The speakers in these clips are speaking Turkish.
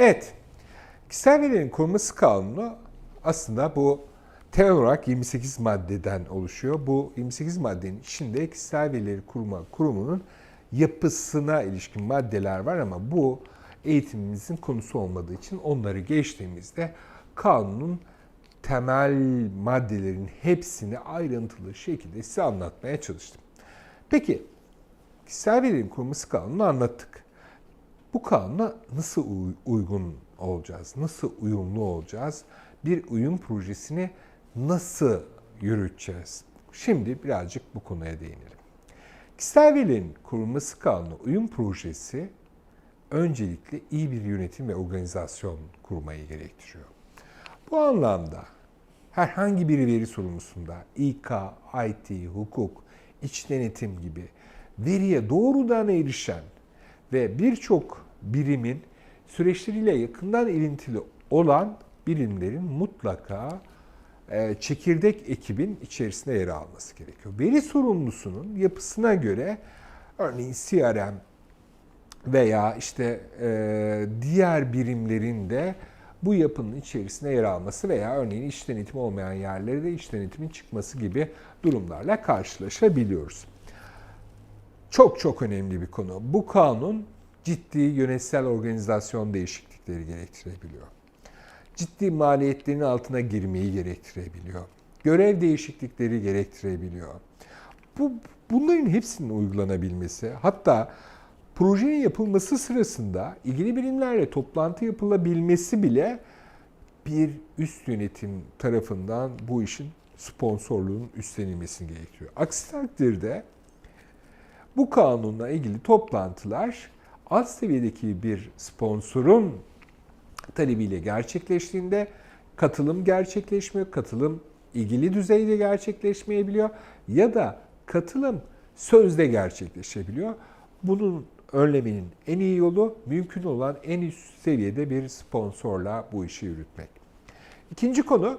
Evet, kişisel verilerin korunması kanunu aslında bu temel olarak 28 maddeden oluşuyor. Bu 28 maddenin içinde kişisel verileri koruma kurumunun yapısına ilişkin maddeler var ama bu eğitimimizin konusu olmadığı için onları geçtiğimizde kanunun temel maddelerin hepsini ayrıntılı şekilde size anlatmaya çalıştım. Peki, kişisel verilerin korunması kanunu anlattık. Bu kanuna nasıl uy- uygun olacağız? Nasıl uyumlu olacağız? Bir uyum projesini nasıl yürüteceğiz? Şimdi birazcık bu konuya değinelim. Kişisel verilerin korunması kanunu uyum projesi öncelikle iyi bir yönetim ve organizasyon kurmayı gerektiriyor. Bu anlamda herhangi bir veri sorumlusunda İK, IT, hukuk, iç denetim gibi veriye doğrudan erişen ve birçok birimin süreçleriyle yakından ilintili olan birimlerin mutlaka e, çekirdek ekibin içerisinde yer alması gerekiyor. Veri sorumlusunun yapısına göre örneğin CRM veya işte e, diğer birimlerin de bu yapının içerisinde yer alması veya örneğin iş denetimi olmayan yerlere de iş denetimin çıkması gibi durumlarla karşılaşabiliyoruz. Çok çok önemli bir konu. Bu kanun ciddi yönetsel organizasyon değişiklikleri gerektirebiliyor. Ciddi maliyetlerin altına girmeyi gerektirebiliyor. Görev değişiklikleri gerektirebiliyor. Bu bunların hepsinin uygulanabilmesi, hatta projenin yapılması sırasında ilgili birimlerle toplantı yapılabilmesi bile bir üst yönetim tarafından bu işin sponsorluğunun üstlenilmesini gerektiriyor. Aksi takdirde bu kanunla ilgili toplantılar alt seviyedeki bir sponsorun talebiyle gerçekleştiğinde katılım gerçekleşmiyor, katılım ilgili düzeyde gerçekleşmeyebiliyor ya da katılım sözde gerçekleşebiliyor. Bunun önlemenin en iyi yolu mümkün olan en üst seviyede bir sponsorla bu işi yürütmek. İkinci konu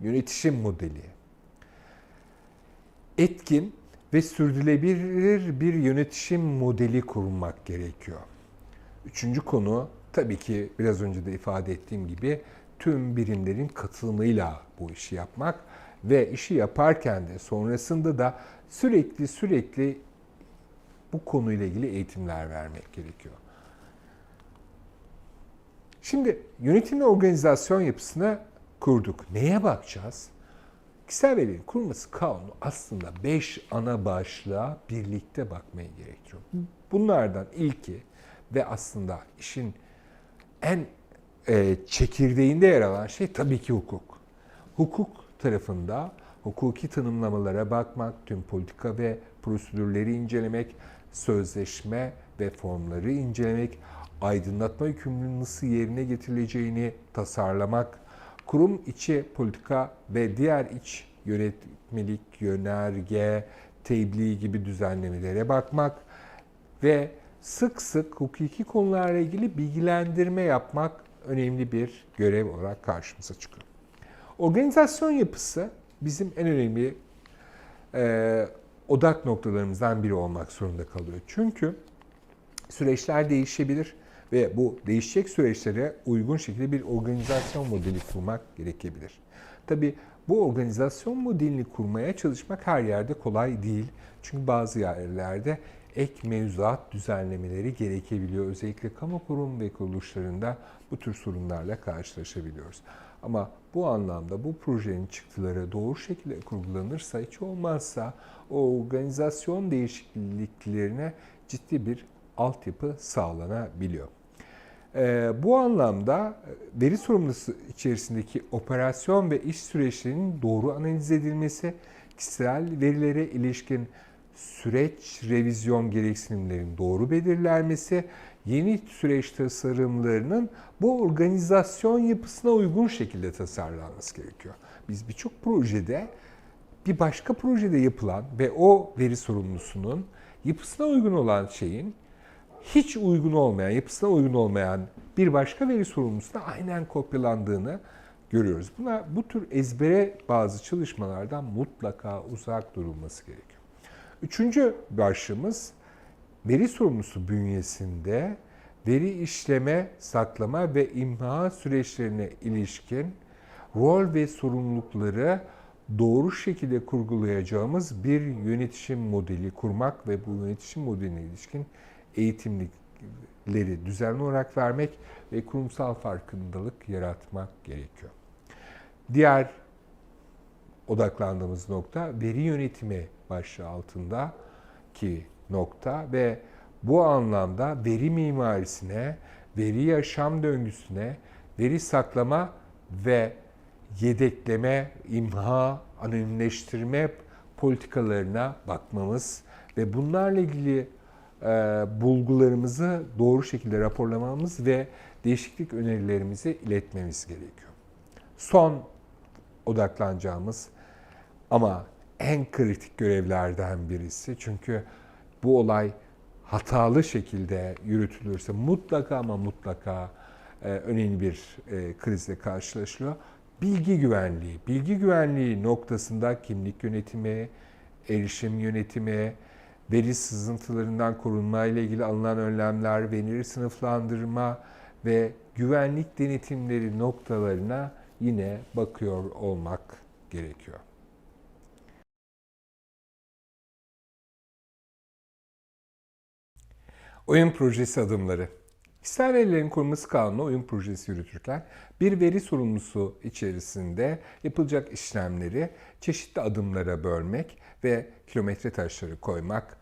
yönetişim modeli. Etkin ve sürdürülebilir bir yönetişim modeli kurmak gerekiyor. Üçüncü konu tabii ki biraz önce de ifade ettiğim gibi tüm birimlerin katılımıyla bu işi yapmak ve işi yaparken de sonrasında da sürekli sürekli bu konuyla ilgili eğitimler vermek gerekiyor. Şimdi yönetim ve organizasyon yapısını kurduk. Neye bakacağız? Kişisel verilerin kurulması kanunu aslında 5 ana başlığa birlikte bakmayı gerektiriyor. Bunlardan ilki ve aslında işin en e, çekirdeğinde yer alan şey tabii ki hukuk. Hukuk tarafında hukuki tanımlamalara bakmak, tüm politika ve prosedürleri incelemek, sözleşme ve formları incelemek, aydınlatma yükümlülüğünün nasıl yerine getirileceğini tasarlamak, kurum içi politika ve diğer iç yönetmelik, yönerge, tebliğ gibi düzenlemelere bakmak ve sık sık hukuki konularla ilgili bilgilendirme yapmak önemli bir görev olarak karşımıza çıkıyor. Organizasyon yapısı bizim en önemli e, odak noktalarımızdan biri olmak zorunda kalıyor. Çünkü süreçler değişebilir ve bu değişecek süreçlere uygun şekilde bir organizasyon modeli kurmak gerekebilir. Tabi bu organizasyon modelini kurmaya çalışmak her yerde kolay değil. Çünkü bazı yerlerde ek mevzuat düzenlemeleri gerekebiliyor. Özellikle kamu kurum ve kuruluşlarında bu tür sorunlarla karşılaşabiliyoruz. Ama bu anlamda bu projenin çıktıları doğru şekilde kurgulanırsa hiç olmazsa o organizasyon değişikliklerine ciddi bir altyapı sağlanabiliyor. Ee, bu anlamda veri sorumlusu içerisindeki operasyon ve iş süreçlerinin doğru analiz edilmesi, kişisel verilere ilişkin süreç revizyon gereksinimlerinin doğru belirlenmesi, yeni süreç tasarımlarının bu organizasyon yapısına uygun şekilde tasarlanması gerekiyor. Biz birçok projede bir başka projede yapılan ve o veri sorumlusunun yapısına uygun olan şeyin hiç uygun olmayan, yapısına uygun olmayan bir başka veri sorumlusuna aynen kopyalandığını görüyoruz. Buna bu tür ezbere bazı çalışmalardan mutlaka uzak durulması gerekiyor. Üçüncü başlığımız veri sorumlusu bünyesinde veri işleme, saklama ve imha süreçlerine ilişkin rol ve sorumlulukları doğru şekilde kurgulayacağımız bir yönetişim modeli kurmak ve bu yönetişim modeline ilişkin eğitimleri düzenli olarak vermek ve kurumsal farkındalık yaratmak gerekiyor. Diğer odaklandığımız nokta veri yönetimi başlığı altında ki nokta ve bu anlamda veri mimarisine, veri yaşam döngüsüne, veri saklama ve yedekleme, imha, anonimleştirme politikalarına bakmamız ve bunlarla ilgili bulgularımızı doğru şekilde raporlamamız ve değişiklik önerilerimizi iletmemiz gerekiyor. Son odaklanacağımız ama en kritik görevlerden birisi. Çünkü bu olay hatalı şekilde yürütülürse mutlaka ama mutlaka e, önemli bir e, krizle karşılaşılıyor. Bilgi güvenliği. Bilgi güvenliği noktasında kimlik yönetimi, erişim yönetimi, veri sızıntılarından korunma ile ilgili alınan önlemler, veri sınıflandırma ve güvenlik denetimleri noktalarına yine bakıyor olmak gerekiyor. Oyun projesi adımları. Kişisel verilerin korunması kanunu oyun projesi yürütürken bir veri sorumlusu içerisinde yapılacak işlemleri çeşitli adımlara bölmek ve kilometre taşları koymak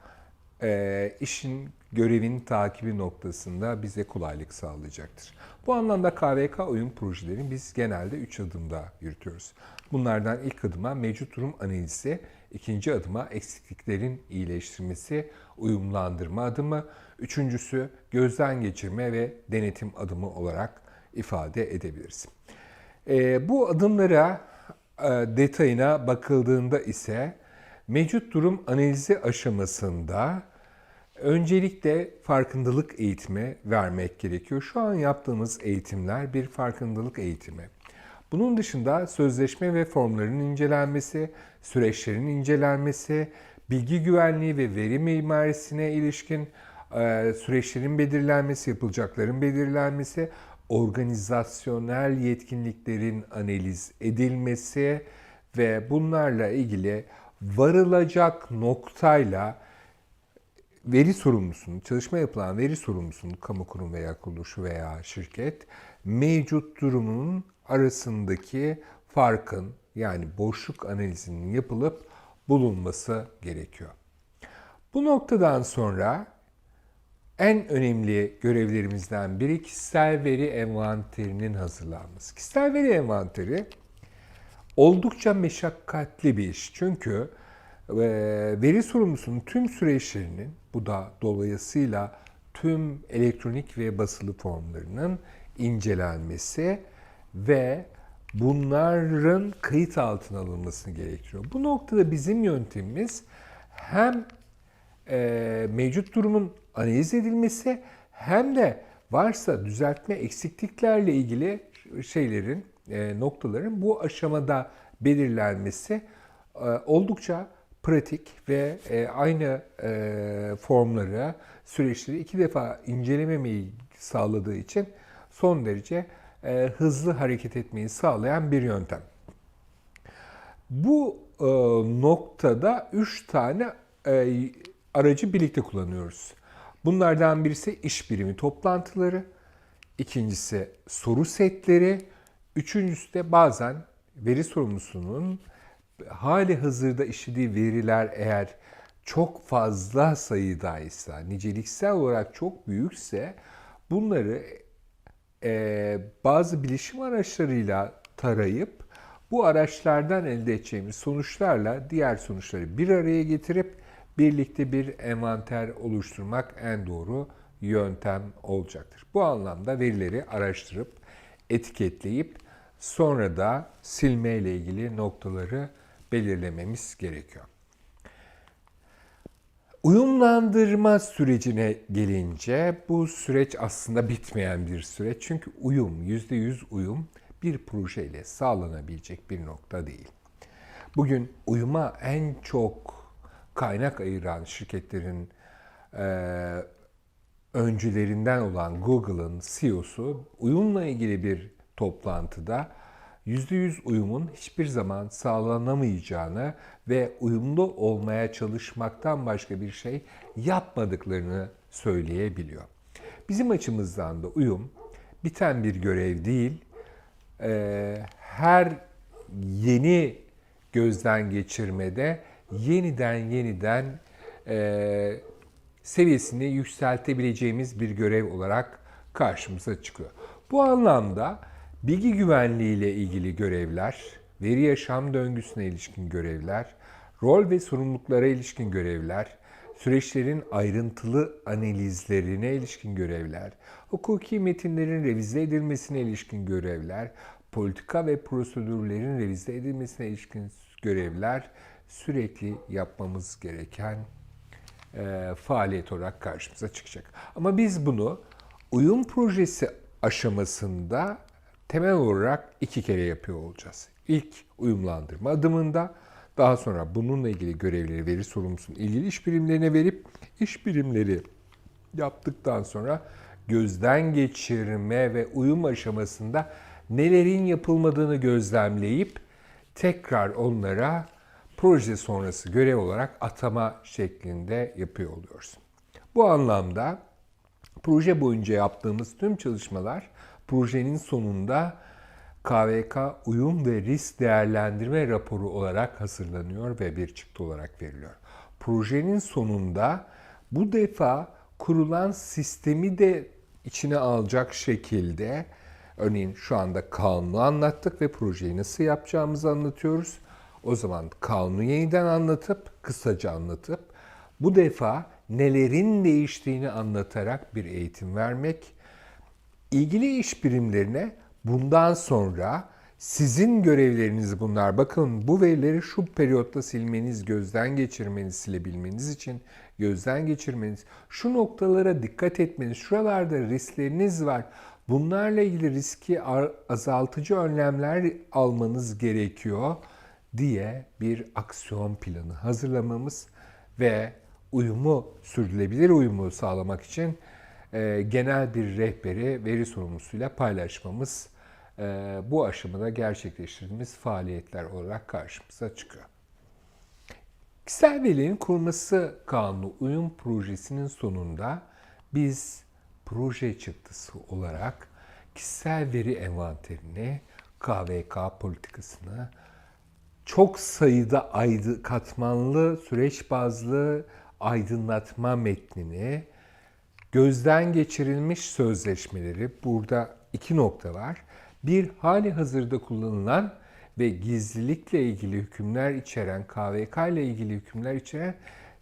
e, işin görevin takibi noktasında bize kolaylık sağlayacaktır. Bu anlamda KVK oyun projelerini biz genelde 3 adımda yürütüyoruz. Bunlardan ilk adıma mevcut durum analizi, ikinci adıma eksikliklerin iyileştirmesi, uyumlandırma adımı, üçüncüsü gözden geçirme ve denetim adımı olarak ifade edebiliriz. E, bu adımlara e, detayına bakıldığında ise mevcut durum analizi aşamasında Öncelikle farkındalık eğitimi vermek gerekiyor. Şu an yaptığımız eğitimler bir farkındalık eğitimi. Bunun dışında sözleşme ve formların incelenmesi, süreçlerin incelenmesi, bilgi güvenliği ve veri mimarisine ilişkin e, süreçlerin belirlenmesi, yapılacakların belirlenmesi, organizasyonel yetkinliklerin analiz edilmesi ve bunlarla ilgili varılacak noktayla veri sorumlusunun, çalışma yapılan veri sorumlusunun, kamu kurum veya kuruluşu veya şirket mevcut durumunun arasındaki farkın yani boşluk analizinin yapılıp bulunması gerekiyor. Bu noktadan sonra en önemli görevlerimizden biri kişisel veri envanterinin hazırlanması. Kişisel veri envanteri oldukça meşakkatli bir iş. Çünkü veri sorumlusunun tüm süreçlerinin bu da dolayısıyla tüm elektronik ve basılı formlarının incelenmesi ve bunların kayıt altına alınmasını gerektiriyor. Bu noktada bizim yöntemimiz hem e, mevcut durumun analiz edilmesi hem de varsa düzeltme eksikliklerle ilgili şeylerin, e, noktaların bu aşamada belirlenmesi e, oldukça pratik ve e, aynı e, formları, süreçleri iki defa incelememeyi sağladığı için son derece e, hızlı hareket etmeyi sağlayan bir yöntem. Bu e, noktada üç tane e, aracı birlikte kullanıyoruz. Bunlardan birisi iş birimi toplantıları, ikincisi soru setleri, üçüncüsü de bazen veri sorumlusunun hali hazırda işlediği veriler eğer çok fazla sayıdaysa, niceliksel olarak çok büyükse bunları e, bazı bilişim araçlarıyla tarayıp bu araçlardan elde edeceğimiz sonuçlarla diğer sonuçları bir araya getirip birlikte bir envanter oluşturmak en doğru yöntem olacaktır. Bu anlamda verileri araştırıp etiketleyip sonra da silme ile ilgili noktaları belirlememiz gerekiyor. Uyumlandırma sürecine gelince bu süreç aslında bitmeyen bir süreç. Çünkü uyum, %100 uyum bir projeyle sağlanabilecek bir nokta değil. Bugün uyuma en çok kaynak ayıran şirketlerin öncülerinden olan Google'ın CEO'su uyumla ilgili bir toplantıda %100 uyumun hiçbir zaman sağlanamayacağını ve uyumlu olmaya çalışmaktan başka bir şey yapmadıklarını söyleyebiliyor. Bizim açımızdan da uyum biten bir görev değil, Ee, her yeni gözden geçirmede yeniden yeniden e, seviyesini yükseltebileceğimiz bir görev olarak karşımıza çıkıyor. Bu anlamda bilgi güvenliği ile ilgili görevler, veri yaşam döngüsüne ilişkin görevler, rol ve sorumluluklara ilişkin görevler, süreçlerin ayrıntılı analizlerine ilişkin görevler, hukuki metinlerin revize edilmesine ilişkin görevler, politika ve prosedürlerin revize edilmesine ilişkin görevler sürekli yapmamız gereken e, faaliyet olarak karşımıza çıkacak. Ama biz bunu uyum projesi aşamasında temel olarak iki kere yapıyor olacağız. İlk uyumlandırma adımında, daha sonra bununla ilgili görevleri veri sorumlusunun ilgili iş birimlerine verip iş birimleri yaptıktan sonra gözden geçirme ve uyum aşamasında nelerin yapılmadığını gözlemleyip tekrar onlara proje sonrası görev olarak atama şeklinde yapıyor oluyoruz. Bu anlamda proje boyunca yaptığımız tüm çalışmalar projenin sonunda KVK uyum ve risk değerlendirme raporu olarak hazırlanıyor ve bir çıktı olarak veriliyor. Projenin sonunda bu defa kurulan sistemi de içine alacak şekilde örneğin şu anda kanunu anlattık ve projeyi nasıl yapacağımızı anlatıyoruz. O zaman kanunu yeniden anlatıp, kısaca anlatıp bu defa nelerin değiştiğini anlatarak bir eğitim vermek, ilgili iş birimlerine bundan sonra sizin görevleriniz bunlar. Bakın bu verileri şu periyotta silmeniz, gözden geçirmeniz, silebilmeniz için gözden geçirmeniz, şu noktalara dikkat etmeniz, şuralarda riskleriniz var. Bunlarla ilgili riski azaltıcı önlemler almanız gerekiyor diye bir aksiyon planı hazırlamamız ve uyumu, sürdürülebilir uyumu sağlamak için e, genel bir rehberi veri sorumlusuyla paylaşmamız e, bu aşamada gerçekleştirdiğimiz faaliyetler olarak karşımıza çıkıyor. Kişisel verilerin kurulması kanunu uyum projesinin sonunda biz proje çıktısı olarak kişisel veri envanterini, KVK politikasını, çok sayıda aydı, katmanlı süreç bazlı aydınlatma metnini, gözden geçirilmiş sözleşmeleri, burada iki nokta var. Bir, hali hazırda kullanılan ve gizlilikle ilgili hükümler içeren, KVK ile ilgili hükümler içeren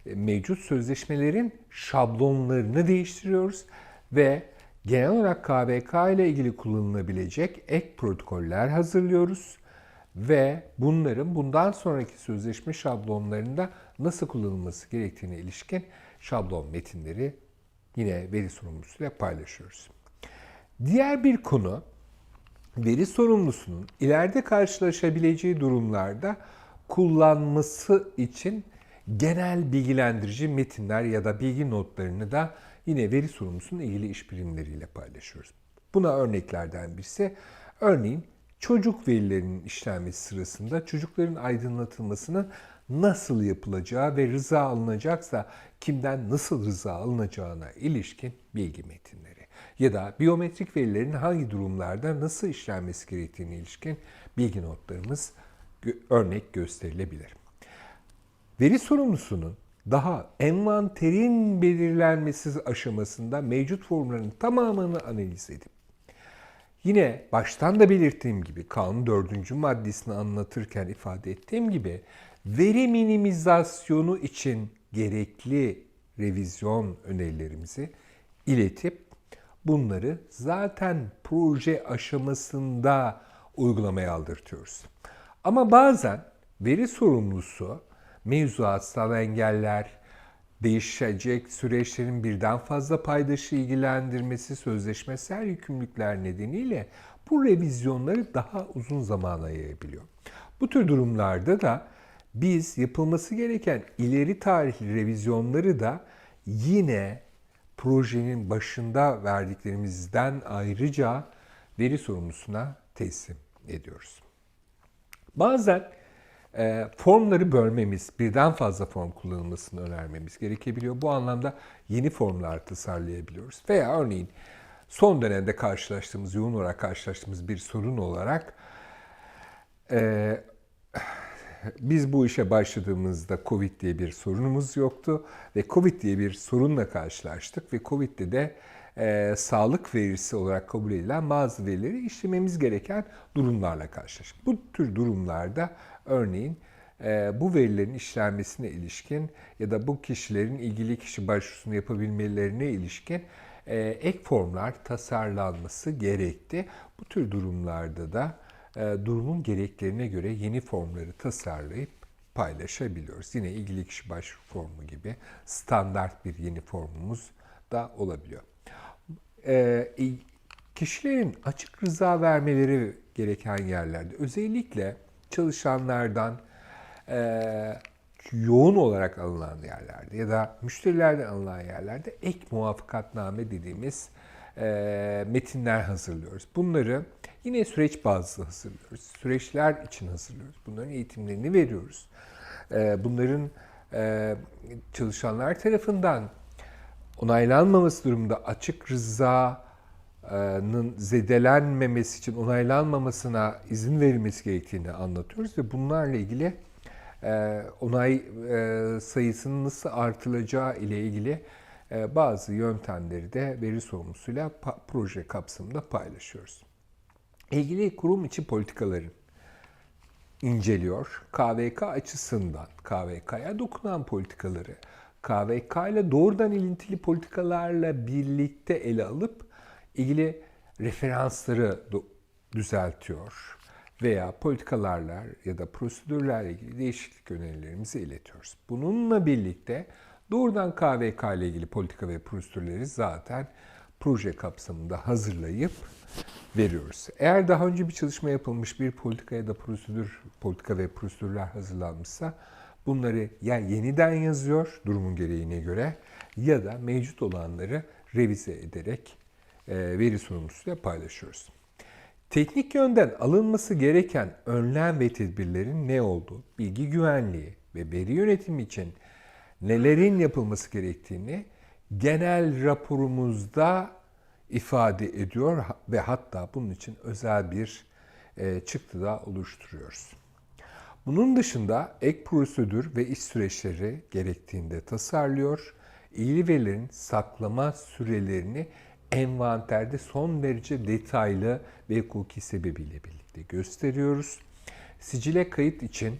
e, mevcut sözleşmelerin şablonlarını değiştiriyoruz ve genel olarak KVK ile ilgili kullanılabilecek ek protokoller hazırlıyoruz ve bunların bundan sonraki sözleşme şablonlarında nasıl kullanılması gerektiğine ilişkin şablon metinleri yine veri sorumlusuyla paylaşıyoruz. Diğer bir konu veri sorumlusunun ileride karşılaşabileceği durumlarda kullanması için genel bilgilendirici metinler ya da bilgi notlarını da yine veri sorumlusunun ilgili iş birimleriyle paylaşıyoruz. Buna örneklerden birisi örneğin çocuk verilerinin işlenmesi sırasında çocukların aydınlatılmasının nasıl yapılacağı ve rıza alınacaksa kimden nasıl rıza alınacağına ilişkin bilgi metinleri ya da biyometrik verilerin hangi durumlarda nasıl işlenmesi gerektiğine ilişkin bilgi notlarımız örnek gösterilebilir. Veri sorumlusunun daha envanterin belirlenmesi aşamasında mevcut formların tamamını analiz edip Yine baştan da belirttiğim gibi kanun dördüncü maddesini anlatırken ifade ettiğim gibi veri minimizasyonu için gerekli revizyon önerilerimizi iletip bunları zaten proje aşamasında uygulamaya aldırtıyoruz. Ama bazen veri sorumlusu mevzuatsal engeller, değişecek süreçlerin birden fazla paydaşı ilgilendirmesi, sözleşmesel yükümlülükler nedeniyle bu revizyonları daha uzun zamana yayabiliyor. Bu tür durumlarda da biz yapılması gereken ileri tarihli revizyonları da yine projenin başında verdiklerimizden ayrıca veri sorumlusuna teslim ediyoruz. Bazen e, formları bölmemiz, birden fazla form kullanılmasını önermemiz gerekebiliyor. Bu anlamda yeni formlar tasarlayabiliyoruz. Veya örneğin son dönemde karşılaştığımız, yoğun olarak karşılaştığımız bir sorun olarak e, biz bu işe başladığımızda Covid diye bir sorunumuz yoktu ve Covid diye bir sorunla karşılaştık ve Covid'de de e, sağlık verisi olarak kabul edilen bazı verileri işlememiz gereken durumlarla karşılaştık. Bu tür durumlarda örneğin e, bu verilerin işlenmesine ilişkin ya da bu kişilerin ilgili kişi başvurusunu yapabilmelerine ilişkin e, ek formlar tasarlanması gerekti. Bu tür durumlarda da durumun gereklerine göre yeni formları tasarlayıp paylaşabiliyoruz. Yine ilgili kişi başvuru formu gibi standart bir yeni formumuz da olabiliyor. E, kişilerin açık rıza vermeleri gereken yerlerde özellikle çalışanlardan e, yoğun olarak alınan yerlerde ya da müşterilerden alınan yerlerde ek muvaffakatname dediğimiz e, metinler hazırlıyoruz. Bunları yine süreç bazlı hazırlıyoruz. Süreçler için hazırlıyoruz. Bunların eğitimlerini veriyoruz. E, bunların e, çalışanlar tarafından onaylanmaması durumunda açık rızanın zedelenmemesi için onaylanmamasına izin verilmesi gerektiğini anlatıyoruz ve bunlarla ilgili onay sayısının nasıl artılacağı ile ilgili bazı yöntemleri de veri sorumlusuyla proje kapsamında paylaşıyoruz. İlgili kurum içi politikaların inceliyor. KVK açısından KVK'ya dokunan politikaları, KVK ile doğrudan ilintili politikalarla birlikte ele alıp ilgili referansları düzeltiyor veya politikalarla ya da prosedürlerle ilgili değişiklik önerilerimizi iletiyoruz. Bununla birlikte doğrudan KVK ile ilgili politika ve prosedürleri zaten proje kapsamında hazırlayıp veriyoruz. Eğer daha önce bir çalışma yapılmış bir politika ya da prosedür, politika ve prosedürler hazırlanmışsa bunları ya yeniden yazıyor durumun gereğine göre ya da mevcut olanları revize ederek e, veri sunumusuyla paylaşıyoruz. Teknik yönden alınması gereken önlem ve tedbirlerin ne olduğu, bilgi güvenliği ve veri yönetimi için nelerin yapılması gerektiğini genel raporumuzda ifade ediyor ve hatta bunun için özel bir e, çıktı da oluşturuyoruz. Bunun dışında ek prosedür ve iş süreçleri gerektiğinde tasarlıyor, ilgili verilerin saklama sürelerini envanterde son derece detaylı ve hukuki sebebiyle birlikte gösteriyoruz. Sicile kayıt için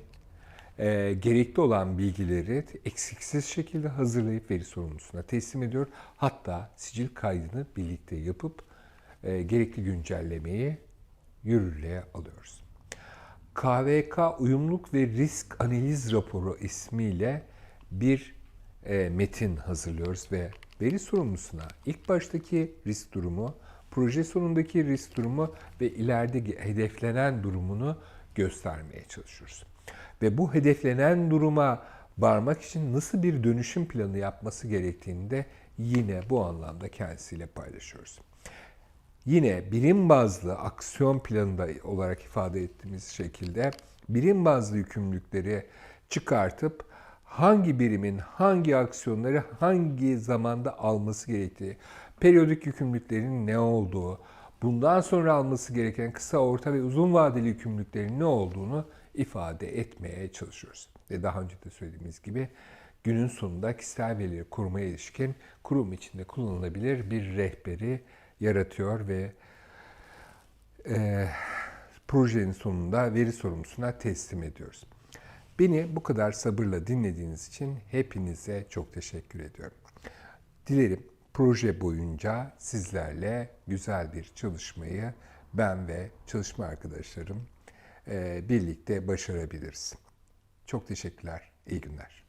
e, gerekli olan bilgileri eksiksiz şekilde hazırlayıp veri sorumlusuna teslim ediyor. Hatta sicil kaydını birlikte yapıp e, gerekli güncellemeyi yürürlüğe alıyoruz. KVK Uyumluluk ve Risk Analiz Raporu ismiyle bir e, metin hazırlıyoruz ve veri sorumlusuna ilk baştaki risk durumu, proje sonundaki risk durumu ve ileride hedeflenen durumunu göstermeye çalışıyoruz. Ve bu hedeflenen duruma varmak için nasıl bir dönüşüm planı yapması gerektiğini de yine bu anlamda kendisiyle paylaşıyoruz. Yine birim bazlı aksiyon planında olarak ifade ettiğimiz şekilde birim bazlı yükümlülükleri çıkartıp hangi birimin hangi aksiyonları hangi zamanda alması gerektiği, periyodik yükümlülüklerin ne olduğu, bundan sonra alması gereken kısa, orta ve uzun vadeli yükümlülüklerin ne olduğunu ifade etmeye çalışıyoruz. Ve daha önce de söylediğimiz gibi günün sonunda kişisel verileri korumaya ilişkin kurum içinde kullanılabilir bir rehberi yaratıyor ve e, projenin sonunda veri sorumlusuna teslim ediyoruz. Beni bu kadar sabırla dinlediğiniz için hepinize çok teşekkür ediyorum. Dilerim proje boyunca sizlerle güzel bir çalışmayı ben ve çalışma arkadaşlarım birlikte başarabiliriz. Çok teşekkürler, iyi günler.